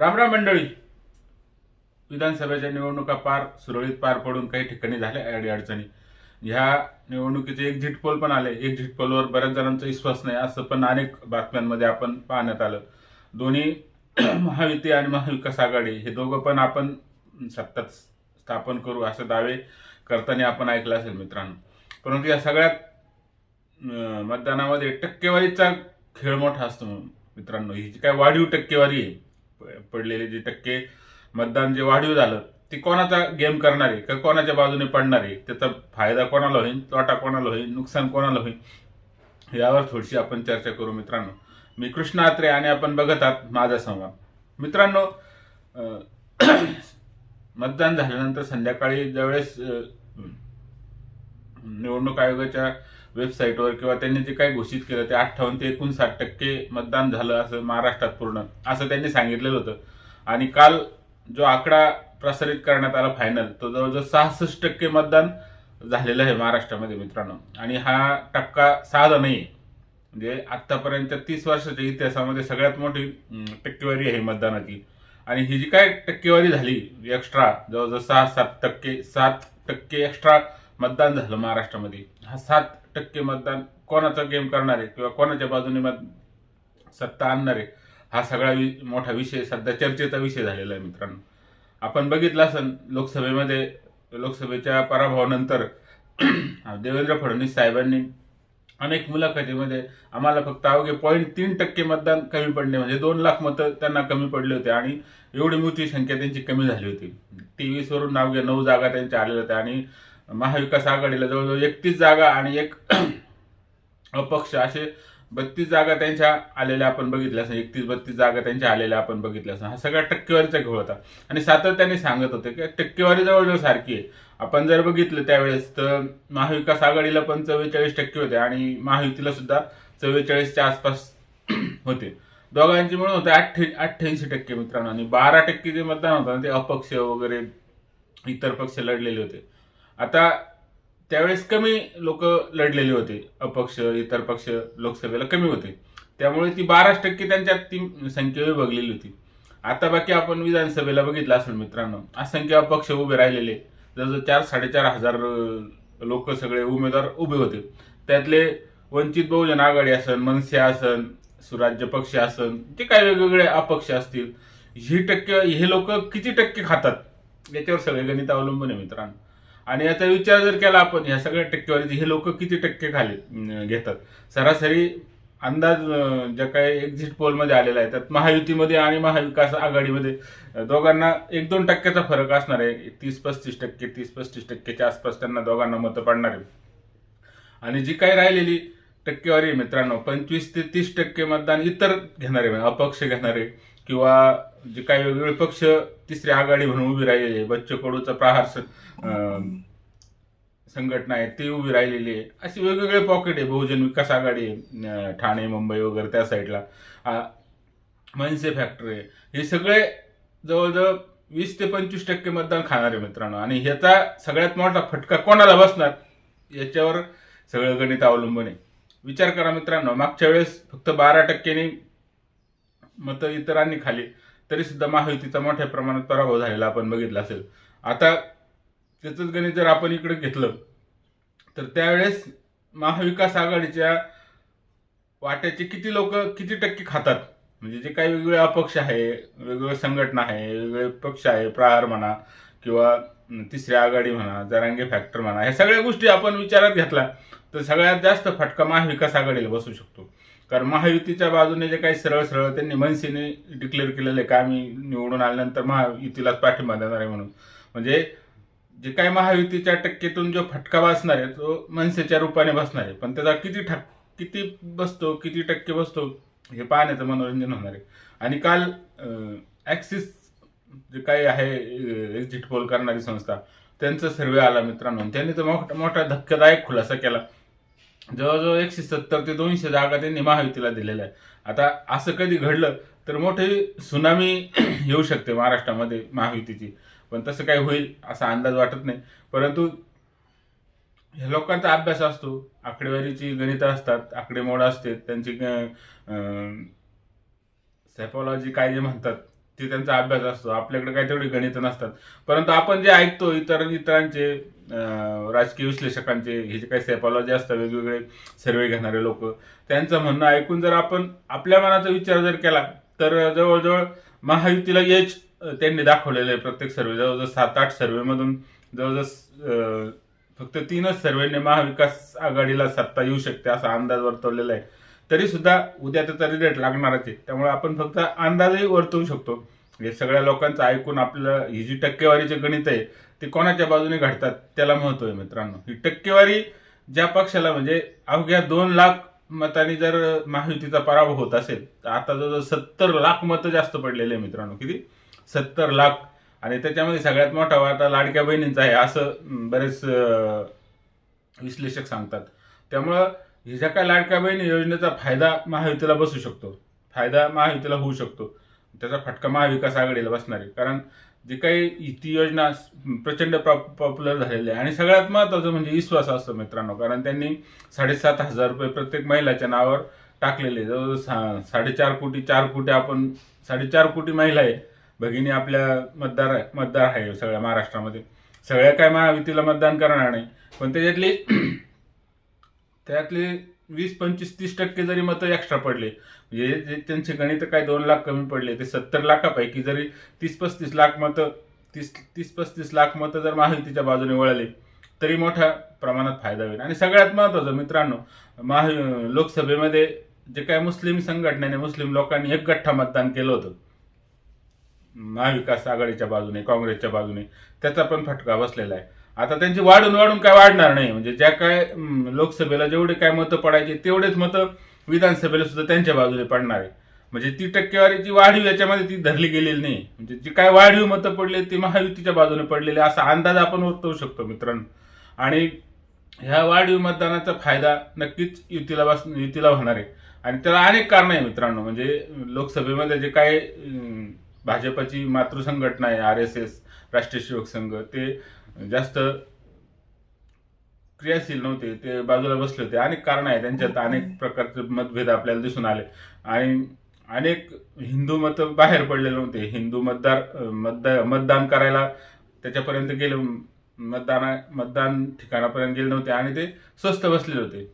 रामराम मंडळी. विधानसभेच्या निवडणुका पार सुरळीत पार पडून काही ठिकाणी झाल्या अडी अडचणी ह्या निवडणुकीचे एक्झिट पोल पण आले. एक्झिट पोलवर बऱ्याच जणांचा विश्वास नाही असं पण अनेक बातम्यांमध्ये आपण पाहण्यात आलं. दोन्ही महायुती आणि महाविकास आघाडी हे दोघं पण आपण सत्ता स्थापन करू असे दावे करताना आपण ऐकलं असेल मित्रांनो. परंतु या सगळ्यात मतदानामध्ये टक्केवारीचा खेळ मोठा असतो मित्रांनो. ही जी काय वाढीव टक्केवारी आहे? पडलेले जे टक्के मतदान जे वाढीव झालं ते कोणाचा गेम करणार आहे? का कोणाच्या बाजूने पडणार आहे? त्याचा फायदा कोणाला होईल? तोटा कोणाला होईल? नुकसान कोणाला होईल? यावर थोडीशी आपण चर्चा करू मित्रांनो. मी कृष्ण आत्रे आणि आपण बघत आहात माझा संवाद. मित्रांनो मतदान झाल्यानंतर संध्याकाळी ज्यावेळेस निवडणूक आयोगाच्या वेबसाईटवर किंवा त्यांनी जे काही घोषित केलं ते अठ्ठावन्न ते एकोणसाठ टक्के मतदान झालं असं महाराष्ट्रात पूर्ण असं त्यांनी सांगितलेलं होतं. आणि काल जो आकडा प्रसारित करण्यात आला फायनल तो जवळजवळ सहासष्ट टक्के मतदान झालेलं आहे महाराष्ट्रामध्ये मित्रांनो. आणि हा टक्का साधा नाही म्हणजे आत्तापर्यंत तीस वर्षाच्या इतिहासामध्ये सगळ्यात मोठी टक्केवारी आहे मतदानाची. आणि ही जी काय टक्केवारी झाली एक्स्ट्रा जवळजवळ सहा सात टक्के सात टक्के एक्स्ट्रा मतदान झालं महाराष्ट्रामध्ये. हा सात टक्के मतदान कोणाचा गेम करणारे किंवा कोणाच्या बाजूने मत सत्ता आणणारे हा सगळा वि मोठा विषय सध्या चर्चेचा विषय झालेला आहे मित्रांनो. आपण बघितलं असन लोकसभेमध्ये लोकसभेच्या पराभवानंतर देवेंद्र फडणवीस साहेबांनी अनेक मुलाखतीमध्ये आम्हाला फक्त अवघे पॉईंट तीन टक्के मतदान कमी पडले म्हणजे दोन लाख मतं त्यांना कमी पडले होते आणि एवढी मोठी संख्या त्यांची कमी झाली होती. टी वरून अवघ्या नऊ जागा त्यांच्या आलेल्या होत्या आणि महाविकास आघाडीला जवळजवळ एकतीस जागा आणि एक अपक्ष असे बत्तीस जागा त्यांच्या आलेल्या आपण बघितल्या असं एकतीस बत्तीस जागा त्यांच्या आलेल्या आपण बघितल्या असं. हा सगळा टक्केवारीचा खेळ होता. आणि सातत्याने सांगत होते की टक्केवारी जवळजवळ सारखी आहे. आपण जर बघितलं त्यावेळेस तर महाविकास आघाडीला पण चव्वेचाळीस टक्के होते आणि महायुतीला सुद्धा चव्वेचाळीसच्या आसपास होते. दोघांची मिळून होते अठ्ठे अठ्ठ्याऐंशी टक्के मित्रांनो. आणि बारा टक्के जे मतदान होतं ना ते अपक्ष वगैरे इतर पक्ष लढलेले होते. आता त्यावेळेस कमी लोक लढलेले होते. अपक्ष इतर पक्ष लोकसभेला कमी होते. त्यामुळे ती बाराच टक्के त्यांच्यात ती संख्या विभागलेली होती. आता बाकी आपण विधानसभेला बघितलं असेल मित्रांनो असंख्य अपक्ष उभे राहिलेले. जवळजवळ चार साडेचार हजार लोक सगळे उमेदवार उभे होते. त्यातले वंचित बहुजन आघाडी असन मनसे असन सुराज्य पक्ष असन जे काही वेगवेगळे अपक्ष असतील ही टक्के हे लोक किती टक्के खातात? याच्यावर सगळे गणित अवलंबून आहे मित्रांनो. आणि याचा विचार जर केला आपण ह्या सगळ्या टक्केवारी हे लोक किती टक्के खाली घेतात? सरासरी अंदाज ज्या काही एक्झिट पोलमध्ये आलेला आहे त्यात महायुतीमध्ये आणि महाविकास आघाडीमध्ये दोघांना एक दोन टक्क्याचा फरक असणार आहे. तीस पस्तीस टक्के तीस पस्तीस टक्क्याच्या आसपास त्यांना दोघांना मतं पडणार आहे आणि जी काही राहिलेली टक्केवारी आहे मित्रांनो पंचवीस ते तीस टक्के मतदान इतर घेणारे अपक्ष घेणारे किंवा जे काही वेगवेगळे पक्ष तिसरी आघाडी म्हणून उभी राहिलेली आहे कडूचा प्रहार स- संघटना आहे ती उभी राहिलेली आहे. असे वेगवेगळे पॉकेट आहे बहुजन विकास आघाडी आहे ठाणे मुंबई वगैरे त्या साईडला मनसे फॅक्टरी आहे. हे सगळे जवळजवळ वीस ते पंचवीस टक्के मतदान खाणारे मित्रांनो. आणि ह्याचा सगळ्यात मोठा फटका कोणाला बसणार याच्यावर सगळं गणित अवलंबून आहे. विचार करा मित्रांनो मागच्या वेळेस फक्त बारा टक्क्यांनी मतं इतरांनी खाली. तरी सुद्धा महायुतीचा मोठ्या प्रमाणात पराभव झालेला आपण बघितला असेल. आता त्याचंच गणित जर आपण इकडे घेतलं तर त्यावेळेस महाविकास आघाडीच्या वाट्याचे किती लोक किती टक्के खातात? म्हणजे जे काही वेगवेगळे अपक्ष आहे वेगवेगळे संघटना आहे वेगवेगळे पक्ष आहे प्रहार म्हणा किंवा तिसरी आघाडी म्हणा जरांगे फॅक्टर म्हणा ह्या सगळ्या गोष्टी आपण विचारात घेतला तर सगळ्यात जास्त फटका महाविकास आघाडीला बसू शकतो. कारण महायुतीच्या बाजूने जे काही सरळ सरळ त्यांनी मनसेने डिक्लेअर केलेलं आहे का आम्ही निवडून आल्यानंतर महायुतीलाच पाठिंबा देणार आहे म्हणून. म्हणजे जे काही महायुतीच्या टक्केतून जो फटका बसणार आहे तो मनसेच्या रूपाने बसणार आहे. पण त्याचा किती ठक किती बसतो किती टक्के बसतो हे पाहण्याचं मनोरंजन होणार आहे. आणि काल ॲक्सिस जे काही आहे एक्झिट पोल करणारी संस्था त्यांचा सर्वे आला मित्रांनो. त्यांनी तर मोठा मोठा धक्कादायक खुलासा केला. जवळजवळ एकशे सत्तर ते दोनशे जागा त्यांनी महायुतीला दिलेल्या आहे आता असं कधी घडलं तर मोठी सुनामी येऊ शकते महाराष्ट्रामध्ये महायुतीची. पण तसं काही होईल असा अंदाज वाटत नाही. परंतु ह्या लोकांचा अभ्यास असतो. आकडेवारीची गणितं असतात आकडेमोड असते त्यांची सायपॉलॉजी काय जे म्हणतात. ते त्यांचा अभ्यास असतो. आपल्याकडे काही तेवढी गणित नसतात. परंतु आपण जे ऐकतो इतर इतरांचे राजकीय विश्लेषकांचे हे जे काही सेपॉलॉजी असतात वेगवेगळे सर्वे घेणारे लोक त्यांचं म्हणणं ऐकून जर आपण आपल्या मनाचा विचार जर केला तर जवळजवळ महायुतीला यश त्यांनी दाखवलेलं आहे प्रत्येक सर्वे जवळजवळ सात आठ सर्वेमधून जवळजवळ फक्त तीनच सर्वेने महाविकास आघाडीला सत्ता येऊ शकते असा अंदाज वर्तवलेला आहे. तरी सुद्धा उद्या त्याचा रिझल्ट लागणारच आहे. त्यामुळे आपण फक्त अंदाजही वर्तवू शकतो. हे सगळ्या लोकांचं ऐकून आपलं ही जी टक्केवारीचे गणित आहे ते कोणाच्या बाजूने घडतात त्याला महत्त्व आहे मित्रांनो. ही टक्केवारी ज्या पक्षाला म्हणजे अवघ्या दोन लाख मतांनी जर महायुतीचा पराभव होत असेल तर आता जवळजवळ सत्तर लाख मतं जास्त पडलेले आहे मित्रांनो. किती? सत्तर लाख. आणि त्याच्यामध्ये सगळ्यात मोठा वाटा लाडक्या बहिणींचा आहे असं बरेच विश्लेषक सांगतात. त्यामुळं हे ज्या काय लाडक्या बहीण योजनेचा फायदा महायुतीला बसू शकतो. फायदा महायुतीला होऊ शकतो. त्याचा फटका महाविकास आघाडीला बसणार आहे. कारण जे काही ती योजना प्रचंड पॉप्युलर झालेली आहे आणि सगळ्यात महत्वाचं म्हणजे विश्वास असतो मित्रांनो. कारण त्यांनी साडेसात हजार रुपये प्रत्येक महिलाच्या नावावर टाकलेले जवळजवळ सा- साडेचार कोटी चार कोटी आपण साडेचार कोटी महिला आहे. भगिनी आपल्या मतदार आहे मतदार आहे सगळ्या महाराष्ट्रामध्ये. सगळ्या काय महायुतीला मतदान करणार नाही. पण त्याच्यातली त्यातले वीस पंचवीस तीस टक्के जरी मतं एक्स्ट्रा पडले म्हणजे जे त्यांचे गणित काय दोन लाख कमी पडले ते सत्तर लाखापैकी जरी तीस पस्तीस लाख मतं तीस तीस पस्तीस लाख मतं जर महायुतीच्या बाजूने वळले तरी मोठ्या प्रमाणात फायदा होईल. आणि सगळ्यात महत्त्वाचं मित्रांनो महा लोकसभेमध्ये जे काय मुस्लिम संघटनेने मुस्लिम लोकांनी एक गठ्ठा मतदान केलं होतं महाविकास आघाडीच्या बाजूने काँग्रेसच्या बाजूने त्याचा पण फटका बसलेला आहे. आता त्यांची वाढून वाढून काय वाढणार नाही. म्हणजे ज्या काय लोकसभेला जेवढे काय मतं पडायचे तेवढेच मतं विधानसभेला सुद्धा त्यांच्या बाजूने पडणार आहे. म्हणजे ती टक्केवारीची वाढीव याच्यामध्ये ती धरली गेलेली नाही. म्हणजे जी काय वाढीव मतं पडले ती महायुतीच्या बाजूने पडलेले असा अंदाज आपण वर्तवू शकतो मित्रांनो. आणि ह्या वाढीव मतदानाचा फायदा नक्कीच युतीला बस युतीला होणार आहे. आणि त्याला अनेक कारण आहे मित्रांनो. म्हणजे लोकसभेमध्ये जे काय भाजपाची मातृसंघटना आहे आर एस एस राष्ट्रीय सेवक संघ ते जास्त क्रियाशील नव्हते ते बाजूला बसले होते. अनेक कारण आहे त्यांच्यात अनेक प्रकारचे मतभेद आपल्याला दिसून आले. आणि अनेक हिंदू मत बाहेर पडलेले नव्हते. हिंदू मतदार मतदा मतदान करायला त्याच्यापर्यंत गेले मतदाना मतदान ठिकाणापर्यंत गेले नव्हते आणि ते स्वस्त बसलेले होते.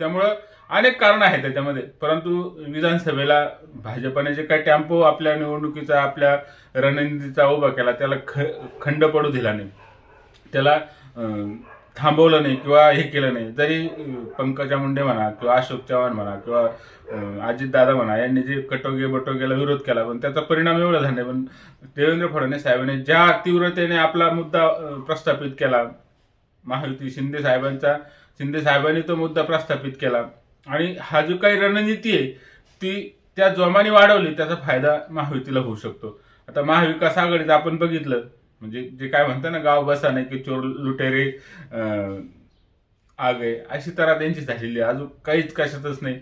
त्यामुळं अनेक कारण आहेत त्याच्यामध्ये. परंतु विधानसभेला भाजपाने जे काही टेम्पो आपल्या निवडणुकीचा आपल्या रणनीतीचा उभा केला त्याला ख खंड पडू दिला नाही. त्याला थांबवलं नाही किंवा हे केलं नाही. जरी पंकजा मुंडे म्हणा किंवा अशोक चव्हाण म्हणा किंवा अजितदादा म्हणा यांनी जे कटोगे बटोगेला विरोध केला पण त्याचा परिणाम एवढा झाला नाही. पण देवेंद्र फडणवीस साहेबांनी ज्या तीव्रतेने आपला मुद्दा प्रस्थापित केला महायुती शिंदे साहेबांचा शिंदे साहेबांनी तो मुद्दा प्रस्थापित केला. आणि हा जो काही रणनीती आहे ती त्या जोमाने वाढवली त्याचा फायदा महायुतीला होऊ शकतो. आता महाविकास आघाडीचं आपण बघितलं म्हणजे जे काय म्हणतात ना गाव बसा नाही की चोर लुटेरे आगे आग आहे अशी तरा त्यांची झालेली आहे. अजून काहीच कशातच नाही.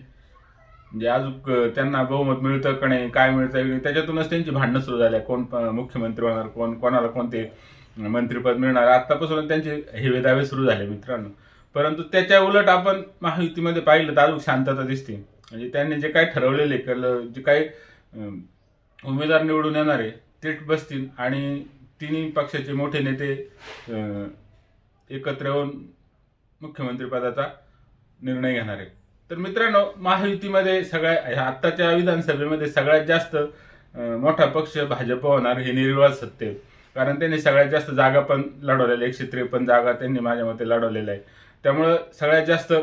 म्हणजे अजून त्यांना बहुमत मिळतं का नाही काय मिळतं त्याच्यातूनच त्यांची भांडणं सुरू झाली आहे. कोण मुख्यमंत्री होणार कोण कोणाला कोणते मंत्रिपद मिळणार आतापासून त्यांचे हेवे दावे सुरू झाले मित्रांनो. परंतु त्याच्या उलट आपण महायुतीमध्ये पाहिलं तर अजून शांतता दिसते. म्हणजे त्यांनी जे काय ठरवलेले कल जे काही उमेदवार निवडून येणार आहे ते बसतील. आणि तिन्ही पक्षाचे मोठे नेते एकत्र येऊन मुख्यमंत्रीपदाचा निर्णय घेणार आहे तर मित्रांनो महायुतीमध्ये सगळ्या ह्या आत्ताच्या विधानसभेमध्ये सगळ्यात जास्त मोठा पक्ष भाजप होणार हे निर्विवाद सत्य कारण त्यांनी सगळ्यात जास्त जागा पण लढवलेल्या एकशे त्रेपन्न जागा त्यांनी माझ्या मते लढवलेल्या आहे त्यामुळं सगळ्यात जास्त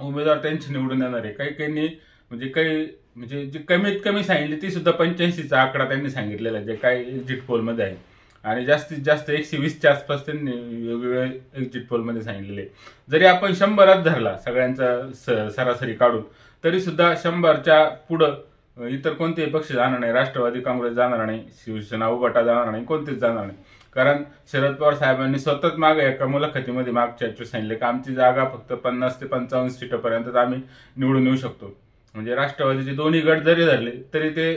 उमेदवार त्यांचे निवडून येणार आहे. काही काहींनी म्हणजे काही म्हणजे जी कमीत कमी सांगितली ती सुद्धा पंच्याऐंशीचा आकडा त्यांनी सांगितलेला आहे जे काय एक्झिट पोलमध्ये आहे. आणि जास्तीत जास्त एकशे वीसच्या आसपास त्यांनी वेगवेगळे एक्झिट पोलमध्ये सांगितलेले. जरी आपण शंभरात धरला सगळ्यांचा स- सरासरी काढून तरी सुद्धा शंभरच्या पुढं इतर कोणतेही पक्ष जाणार नाही. राष्ट्रवादी काँग्रेस जाणार नाही शिवसेना उभाटा जाणार नाही कोणतेच जाणार नाही. कारण शरद पवार साहेबांनी स्वतःच मागे एका मुलाखतीमध्ये मागच्या याच्यात सांगितले की आमची जागा फक्त पन्नास ते पंचावन्न सीटापर्यंत आम्ही निवडून येऊ शकतो. म्हणजे राष्ट्रवादीचे दोन्ही गट जरी धरले तरी ते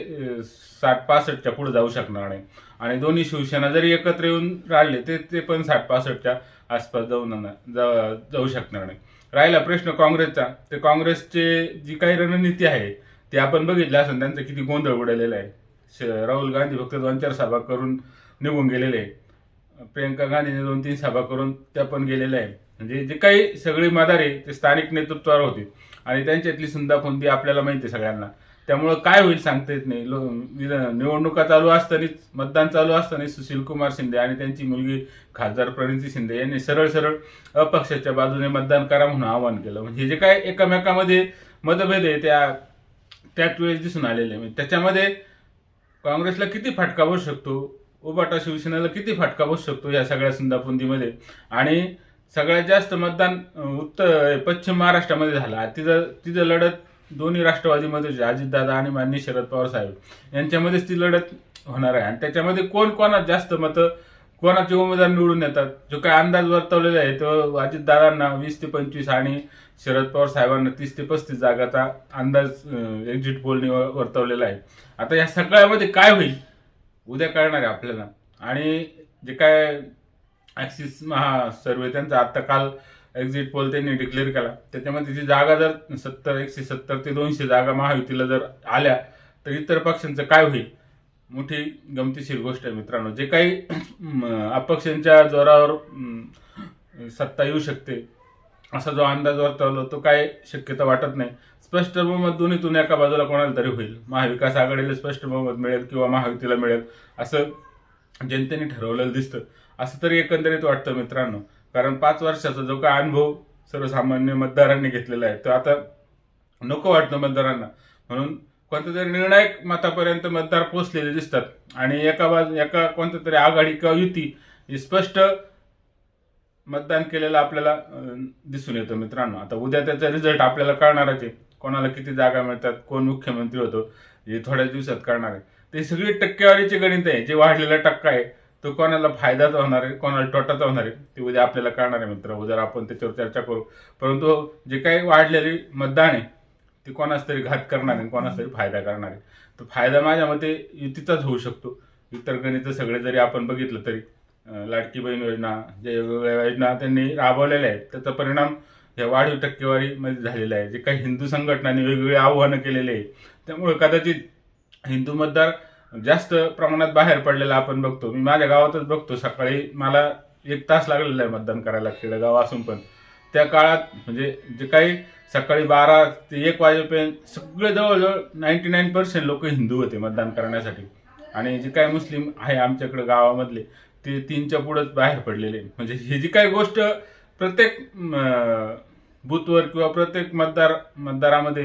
साठ पासष्टच्या पुढे जाऊ शकणार नाही. आणि दोन्ही शिवसेना जरी एकत्र येऊन राहिले ते ते पण साठ पासष्टच्या आसपास जाऊ न- जा- जाऊ शकणार नाही. राहिला प्रश्न काँग्रेसचा. ते काँग्रेसचे जी काही रणनीती आहे ते आपण बघितलं असेल त्यांचं किती गोंधळ उडलेला आहे. श- राहुल गांधी फक्त दोन चार सभा करून निघून गेलेले आहे. प्रियंका गांधीने दोन तीन सभा करून त्या पण गेलेल्या आहे म्हणजे जे काही सगळी मदारे ते स्थानिक नेतृत्वावर होती. आणि त्यांच्यातली सुंदाफुंदी आपल्याला माहिती आहे सगळ्यांना. त्यामुळं काय होईल सांगता येत नाही. लो- निवडणुका चालू असतानाच मतदान चालू असताना सुशील कुमार शिंदे आणि त्यांची मुलगी खासदार प्रणिती शिंदे यांनी सरळ सरळ अपक्षाच्या बाजूने मतदान करा म्हणून आवाहन केलं. म्हणजे जे काय एकमेकामध्ये मतभेद आहे त्या त्याच वेळेस दिसून आलेले आहे. म्हणजे त्याच्यामध्ये काँग्रेसला किती फटका बसू शकतो? उबाटा शिवसेनेला किती फटका बसू शकतो या सगळ्या सुंदापुंदीमध्ये? आणि सगळ्यात जास्त मतदान उत्तर पश्चिम महाराष्ट्रामध्ये झाला. तिथं तिथं लढत दोन्ही राष्ट्रवादीमध्ये अजितदादा आणि माननीय शरद पवार साहेब यांच्यामध्येच ती लढत होणार आहे. आणि त्याच्यामध्ये कोण कोणात जास्त मतं कोणाचे उमेदवार निवडून येतात जो काय अंदाज वर्तवलेला आहे तो अजितदादांना वीस ते पंचवीस आणि शरद पवार साहेबांना तीस ते पस्तीस जागाचा अंदाज एक्झिट पोलने वर्तवलेला आहे. आता या सगळ्यामध्ये काय होईल? उद्या कळणार आहे आपल्याला. आणि जे काय ॲक्सिस महा सर्वे त्यांचा आत्ता काल एक्झिट पोल त्यांनी डिक्लेअर केला. त्याच्यामध्ये जी जागा जर सत्तर एकशे सत्तर ते दोनशे जागा महायुतीला जर आल्या तर इतर पक्षांचं काय होईल? मोठी गमतीशीर गोष्ट आहे मित्रांनो. जे काही अपक्षांच्या जोरावर सत्ता येऊ शकते असा जो अंदाज वर्तवला तो काय शक्यता वाटत नाही. स्पष्ट बहुमत दोन्हीतून एका बाजूला कोणाला तरी होईल. महाविकास आघाडीला स्पष्ट बहुमत मिळेल किंवा महायुतीला मिळेल असं जनतेने ठरवलेलं दिसतं. असं तरी एकंदरीत वाटतं मित्रांनो. कारण पाच वर्षाचा जो काय अनुभव सर्वसामान्य मतदारांनी घेतलेला आहे तो आता नको वाटतं मतदारांना. म्हणून कोणत्या तरी निर्णायक मतापर्यंत मतदार पोचलेले दिसतात. आणि एका बाजू एका कोणत्या तरी आघाडी किंवा युती ही स्पष्ट मतदान केलेलं आपल्याला दिसून येतं मित्रांनो. आता उद्या त्याचा रिझल्ट आपल्याला कळणारच आहे. कोणाला किती जागा मिळतात कोण मुख्यमंत्री होतो हे थोड्या दिवसात कळणार आहे. ते सगळी टक्केवारीचे गणित आहे. जे वाढलेला टक्का आहे तो कोणाला फायदाचा होणार आहे कोणाला तोटाचा होणार आहे ते उद्या आपल्याला कळणार आहे मित्र. उद्या आपण त्याच्यावर चर्चा करू. परंतु जे काही वाढलेली मतदान आहे ते कोणाच तरी घात करणार आहे कोणाच तरी फायदा करणार आहे. तर फायदा माझ्या मते युतीचाच होऊ शकतो. इतर गणित सगळे जरी आपण बघितलं तरी लाडकी बहीण योजना ज्या वेगवेगळ्या योजना त्यांनी राबवलेल्या आहेत. त्याचा परिणाम या वाढीव टक्केवारीमध्ये झालेला आहे. जे काही हिंदू संघटनांनी वेगवेगळी आव्हानं केलेली आहे त्यामुळे कदाचित हिंदू मतदार जास्त प्रमाणात बाहेर पडलेला आपण बघतो. मी माझ्या गावातच बघतो सकाळी मला एक तास लागलेला आहे मतदान करायला खेडेगाव असून पण. त्या काळात म्हणजे जे काही सकाळी बारा ते एक वाजेपर्यंत सगळे जवळजवळ नाईन्टी नाईन पर्सेंट लोक हिंदू होते मतदान करण्यासाठी. आणि जे काही मुस्लिम आहे आमच्याकडे गावामधले ते तीनच्या पुढंच बाहेर पडलेले. म्हणजे ही जी काही गोष्ट प्रत्येक बूथवर किंवा प्रत्येक मतदार मतदारामध्ये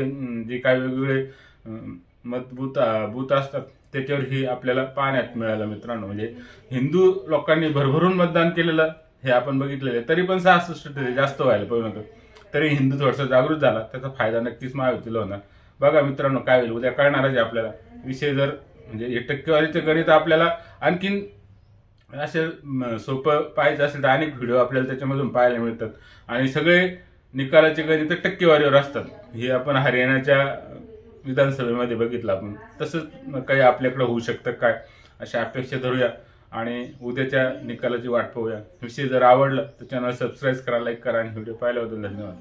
जे काही वेगवेगळे अं, मत बूथ बूथ असतात त्याच्यावर ही आपल्याला पाहण्यात मिळालं मित्रांनो. म्हणजे हिंदू लोकांनी भरभरून मतदान केलेलं हे आपण बघितलेलं आहे. तरी पण सहासष्ट टक्के जास्त व्हायला पाहिजे नव्हतं तरी हिंदू थोडासा जागृत झाला. त्याचा फायदा नक्कीच महायुतीला होणार. बघा मित्रांनो काय होईल? उद्या कळणारच आहे आपल्याला. विषय जर म्हणजे हे टक्केवारीचं गणित आपल्याला आणखीन असे सोपं पाहायचं असेल तर अनेक व्हिडिओ आपल्याला त्याच्यामधून पाहायला मिळतात. आणि सगळे निकालाचे गणित टक्केवारीवर असतात. हे आपण हरियाणाच्या विधानसभेमध्ये बघितलं आपण. तसंच काही आपल्याकडं होऊ शकतं काय? अशा अपेक्षा धरूया. आणि उद्याच्या निकालाची वाट पाहूया. विषय जर आवडला तर चॅनल सबस्क्राईब करा लाईक करा आणि व्हिडिओ पाहिल्याबद्दल धन्यवाद.